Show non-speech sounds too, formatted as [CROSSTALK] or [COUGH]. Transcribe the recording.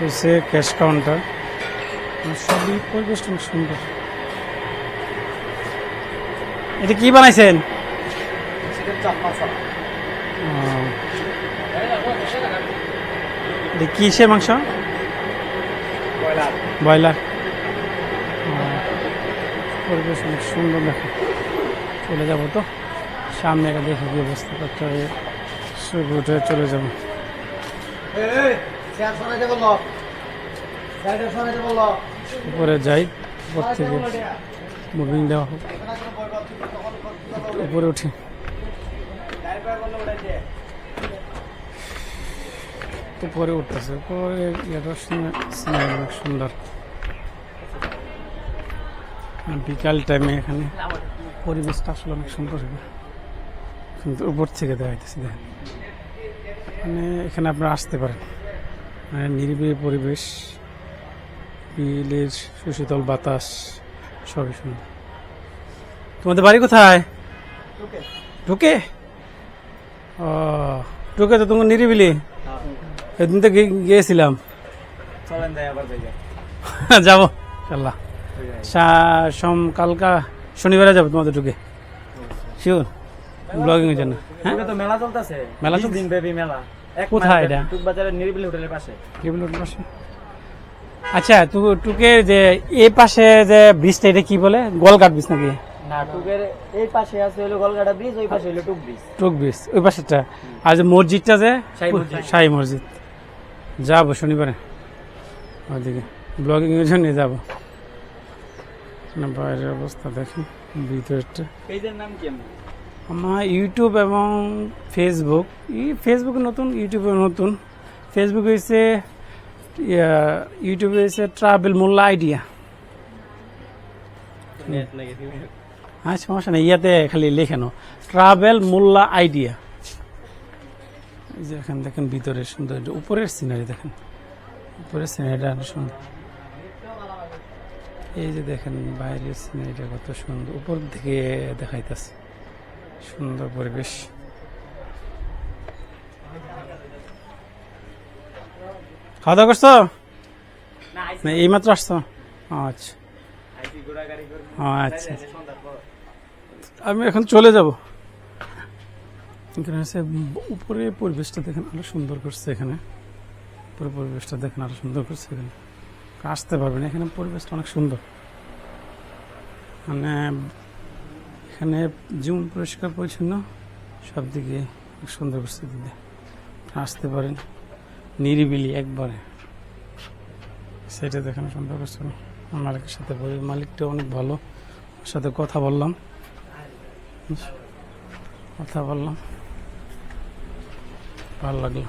হয়েছে cash counter সবই পরিবেশটা অনেক সুন্দর। এটা কি বানাইছেন? কিসের মাংস? ব্রয়লার। পরিবেশ অনেক সুন্দর দেখো। চলে যাব তো। সামনে একটা দেখে হবে। শুরু উঠে চলে যাব। উপরে যাই উপর থেকে মুভিং দেওয়া হোক। উপরে উঠি। উপরে উঠতেছে। উপরে সিনারি অনেক সুন্দর। বিকাল টাইমে এখানে পরিবেশটা আসলে অনেক সুন্দর কিন্তু উপর থেকে দেখাইতেছি, দেখেন। মানে এখানে আপনারা আসতে পারেন। নিরিবিলি পরিবেশ বিলের সুশীতল বাতাস সবই সুন্দর। তোমাদের বাড়ি কোথায়? ঢুকে। ও ঢুকে তো তোমার নিরিবিলি? এদিন তো গিয়েছিলাম। [LAUGHS] যাব সা- সোম কালকা শনিবারে যাব তোমাদের ঢুকে। শিওর ব্লগিং এর জন্য। হ্যাঁ? মেলা চলতেছে। মেলা দিন ব্যাপী মেলা। কোথায় এটা? ব্যাপী, টুকবাজারের নিরিবিলি হোটেলের পাশে। টেবিল রোড পাশে? আচ্ছা তু টুকে যে এই পাশে যে ব্রিজটা এটা কি বলে? গোলঘাট ব্রিজ নাকি? না টুকের এই পাশে আছে হলো গলগাটা ব্রিজ ওই পাশে হলো টুক ব্রিজ টুক ব্রিজ ওই পাশেরটা। আর যে মসজিদটা যে? শাহী মসজিদ। যাব শনিবারে। ওদিকে। ব্লগিং এর জন্য যাব। বাইরের অবস্থা দেখি ভিতরটা পেজের নাম কি এমন? আমার ইউটিউব এবং ফেসবুক ই ফেসবুক নতুন ইউটিউবে নতুন। ফেসবুক হয়েছে ইউটিউবে হয়েছে ট্রাভেল মোল্লা আইডিয়া। হ্যাঁ সমস্যা নেই ইয়াতে খালি লেখানো ট্রাভেল মোল্লা আইডিয়া এই যে এখানে দেখেন ভিতরে সুন্দর উপরের সিনারি দেখেন। উপরের সিনারিটা সুন্দর। এই যে দেখেন বাইরের সিনারিটা কত সুন্দর উপর থেকে দেখাইতেছে। সুন্দর পরিবেশ। খাওয়া দাওয়া করছ? না, এইমাত্র আসছো? আচ্ছা। ও আচ্ছা। আমি এখন চলে যাব। এখানে হচ্ছে উপরে পরিবেশটা দেখেন আরও সুন্দর করছে এখানে। উপরে পরিবেশটা দেখেন আরও সুন্দর করছে এখানে। আসতে পারবেন এখানে পরিবেশটা অনেক সুন্দর। মানে এখানে যেমন পরিষ্কার পরিচ্ছন্ন সব দিকে সুন্দর দিদি আসতে পারেন, নিরিবিলি একবারে। সেটা দেখানো সুন্দর করছে মালিকের সাথে বলি- মালিকটা অনেক ভালো, ওর সাথে কথা বললাম। কথা বললাম। ভালো লাগল।